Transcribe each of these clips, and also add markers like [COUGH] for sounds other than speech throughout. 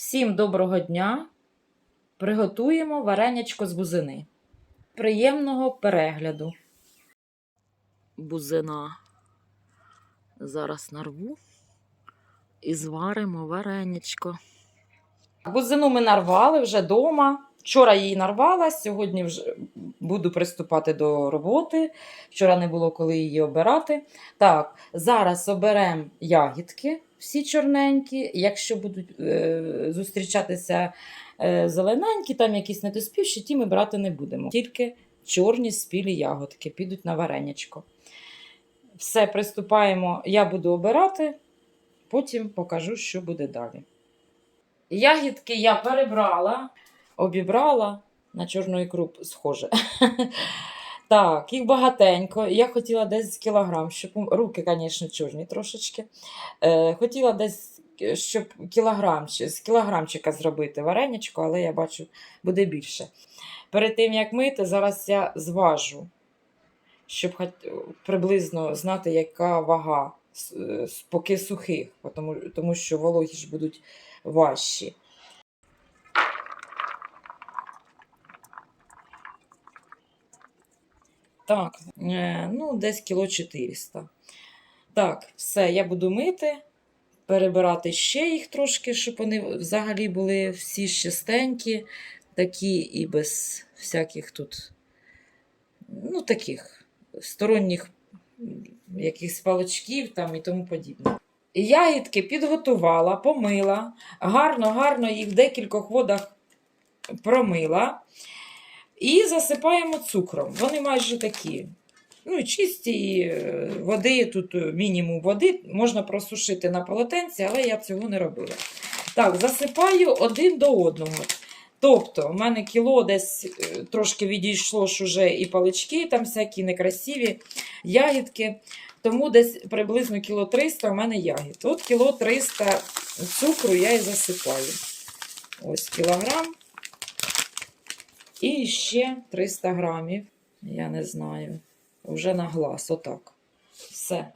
Всім доброго дня! Приготуємо варенячко з бузини. Приємного перегляду. Бузина. Зараз нарву і зваримо варенячко. Бузину ми нарвали вже вдома. Вчора її нарвала, сьогодні вже буду приступати до роботи. Вчора не було коли її обирати. Так, зараз оберемо ягідки, всі чорненькі. Якщо будуть е, зустрічатися е, зелененькі, там якісь недоспівші, ті ми брати не будемо. Тільки чорні спілі ягодки підуть на варенячко. Все, приступаємо. Я буду обирати, потім покажу, що буде далі. Ягідки я перебрала, обібрала на чорну ікру схоже. [LAUGHS] Так, їх багатенько. Я хотіла десь кілограм, щоб руки, звісно, чорні трошечки. Е, хотіла десь, е, щоб кілограм, з кілограмчика зробити вареничко, але я бачу, буде більше. Перед тим, як мити, зараз я зважу, щоб хоч приблизно знати, яка вага, е, поки сухих, тому, тому що вологі ж будуть важчі. Так, е, ну, десь кіло 400. Так, все, я буду мити, перебирати ще їх трошки, щоб вони взагалі були всі чистенькі, такі і без всяких тут, ну, таких сторонніх якихось палочків там і тому подібне. Ягідки підготувала, помила, гарно-гарно їх в декількох водах промила. І засипаємо цукром. Вони майже такі. Ну, чисті е, води, тут е, мінімум води, можна просушити на полотенці, але я цього не робила. Так, засипаю один до одного. Тобто, в мене кіло десь е, трошки відійшло ж уже і палички, там всякі некрасиві ягідки. Тому десь приблизно кіло 300 в мене ягід. От кіло 300 цукру я і засипаю. Ось кілограм. І ще 300 грамів, я не знаю, вже на глаз, отак. Все.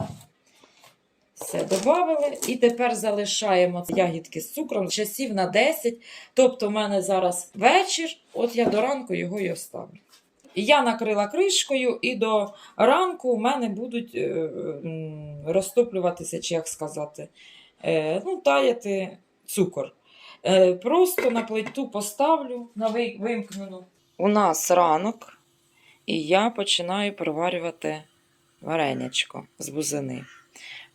Все додали. І тепер залишаємо ягідки з цукром часів на 10. Тобто, в мене зараз вечір, от я до ранку його і оставлю. Я накрила кришкою, і до ранку в мене будуть е, розтоплюватися, чи як сказати, е, ну, таяти цукор. Е, Просто на плиту поставлю на ви- вимкнену. У нас ранок, і я починаю проварювати варенячко з бузини.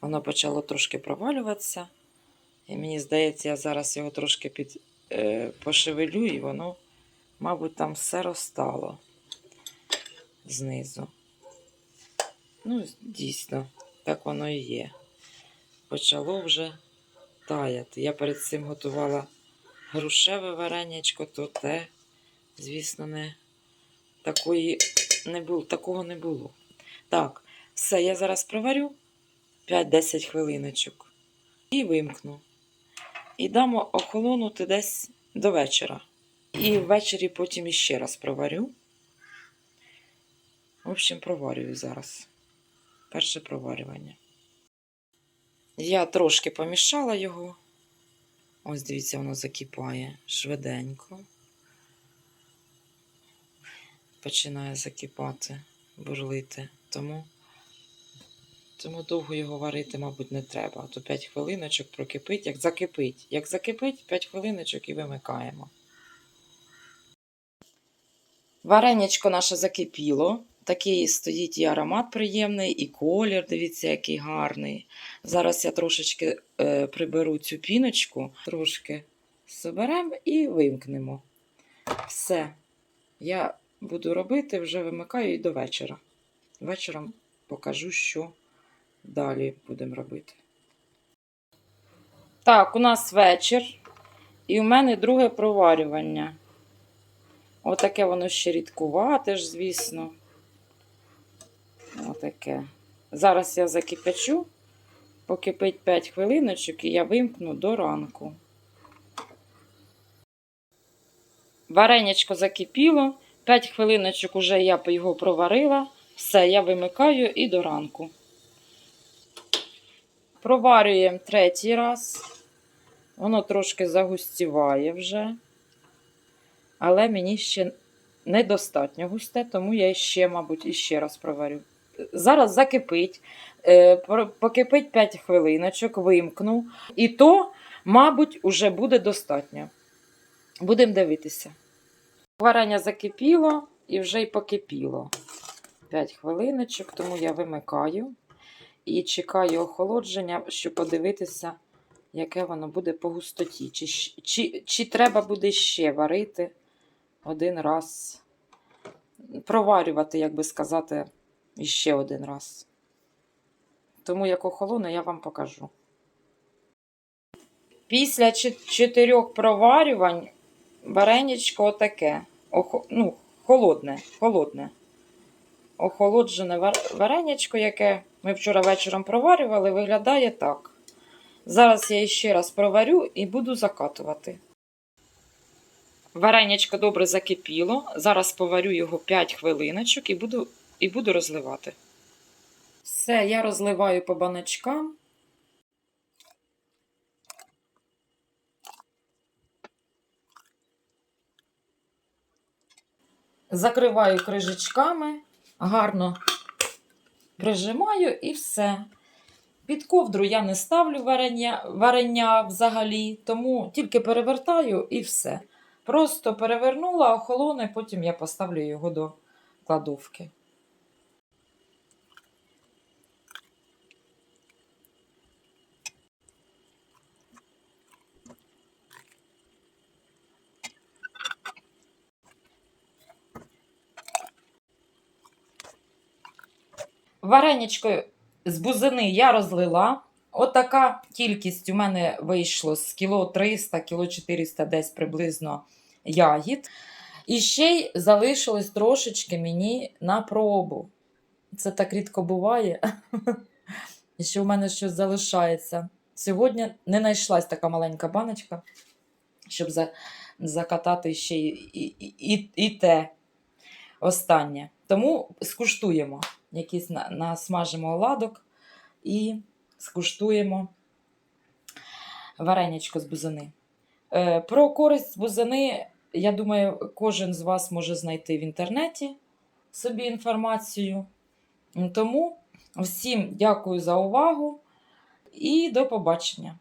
Воно почало трошки провалюватися. І мені здається, я зараз його трошки під, е, пошевелю, і воно, мабуть, там все розтало знизу. Ну, дійсно, так воно і є. Почало вже таяти. Я перед цим готувала грушеве варенячко, то те, звісно, не такої не було, такого не було. Так, все, я зараз проварю 5-10 хвилиночок і вимкну. І дам охолонути десь до вечора. І ввечері потім іще раз проварю. В общем, проварюю зараз. Перше проварювання. Я трошки помішала його. Ось дивіться, воно закипає швиденько. Починає закипати, бурлити. Тому, тому довго його варити, мабуть, не треба. То 5 хвилиночок прокипить, як закипить. Як закипить, 5 хвилиночок і вимикаємо. Варенячко наше закипіло. Такий стоїть і аромат приємний, і колір, дивіться, який гарний. Зараз я трошечки е, приберу цю піночку, трошки соберемо і вимкнемо. Все. Я буду робити, вже вимикаю і до вечора. Вечором покажу, що далі будемо робити. Так, у нас вечір, і у мене друге проварювання. Отаке воно ще рідкувате ж, звісно. Отаке. Зараз я закипячу, покипить 5 хвилиночок і я вимкну до ранку. Варенячко закипіло, 5 хвилиночок уже я його проварила. Все, я вимикаю і до ранку. Проварюємо третій раз. Воно трошки загустіває вже. Але мені ще недостатньо густе, тому я ще, мабуть, іще раз проварю. Зараз закипить, е, покипить 5 хвилиночок, вимкну. І то, мабуть, уже буде достатньо. Будемо дивитися. Варення закипіло і вже й покипіло. 5 хвилиночок, тому я вимикаю і чекаю охолодження, щоб подивитися, яке воно буде по густоті. Чи, чи, чи треба буде ще варити один раз, проварювати, як би сказати, іще один раз. Тому як охолоне, я вам покажу. Після чот- чотирьох проварювань вареничко отаке. Охо, ну, холодне, холодне. Охолоджене вар- вареничко, яке ми вчора вечором проварювали, виглядає так. Зараз я ще раз проварю і буду закатувати. Варенячко добре закипіло. Зараз поварю його 5 хвилиночок і буду, і буду розливати. Все, я розливаю по баночкам. Закриваю крижечками, гарно прижимаю і все. Під ковдру я не ставлю варення, варення взагалі, тому тільки перевертаю і все. Просто перевернула, охолоне, потім я поставлю його до кладовки. Вареничко з бузини я розлила. Отака кількість у мене вийшло з кіло 300, кіло 400 десь приблизно ягід. І ще й залишилось трошечки мені на пробу. Це так рідко буває. [LAUGHS] Що в мене щось залишається. Сьогодні не знайшлась така маленька баночка, щоб за, закатати ще і, і, і, і те останнє. Тому скуштуємо. Якийсь насмажимо оладок і скуштуємо варенячко з бузини. Е, Про користь бузини, я думаю, кожен з вас може знайти в інтернеті собі інформацію. Тому всім дякую за увагу і до побачення.